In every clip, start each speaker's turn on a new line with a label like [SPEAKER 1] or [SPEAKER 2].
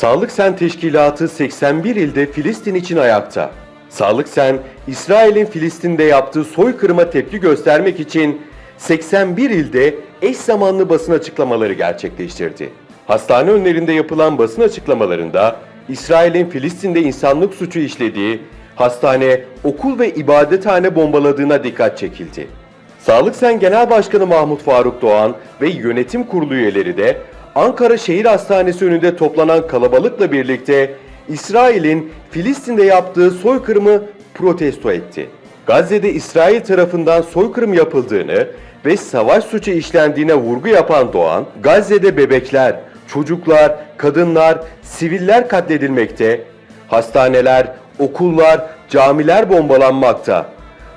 [SPEAKER 1] Sağlık Sen Teşkilatı 81 ilde Filistin için ayakta. Sağlık Sen, İsrail'in Filistin'de yaptığı soykırıma tepki göstermek için 81 ilde eş zamanlı basın açıklamaları gerçekleştirdi. Hastane önlerinde yapılan basın açıklamalarında İsrail'in Filistin'de insanlık suçu işlediği, hastane, okul ve ibadethane bombaladığına dikkat çekildi. Sağlık Sen Genel Başkanı Mahmut Faruk Doğan ve yönetim kurulu üyeleri de Ankara Şehir Hastanesi önünde toplanan kalabalıkla birlikte İsrail'in Filistin'de yaptığı soykırımı protesto etti. Gazze'de İsrail tarafından soykırım yapıldığını ve savaş suçu işlendiğine vurgu yapan Doğan, Gazze'de bebekler, çocuklar, kadınlar, siviller katledilmekte, hastaneler, okullar, camiler bombalanmakta.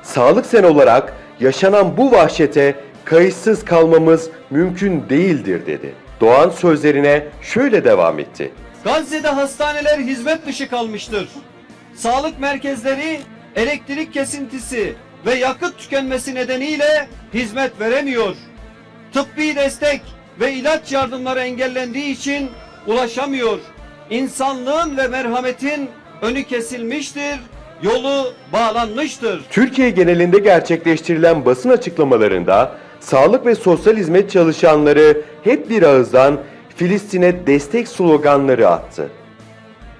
[SPEAKER 1] Sağlık sen olarak yaşanan bu vahşete kayıtsız kalmamız mümkün değildir dedi. Doğan sözlerine şöyle devam etti.
[SPEAKER 2] Gazze'de hastaneler hizmet dışı kalmıştır. Sağlık merkezleri elektrik kesintisi ve yakıt tükenmesi nedeniyle hizmet veremiyor. Tıbbi destek ve ilaç yardımları engellendiği için ulaşamıyor. İnsanlığın ve merhametin önü kesilmiştir, yolu bağlanmıştır.
[SPEAKER 1] Türkiye genelinde gerçekleştirilen basın açıklamalarında sağlık ve sosyal hizmet çalışanları hep bir ağızdan Filistin'e destek sloganları attı.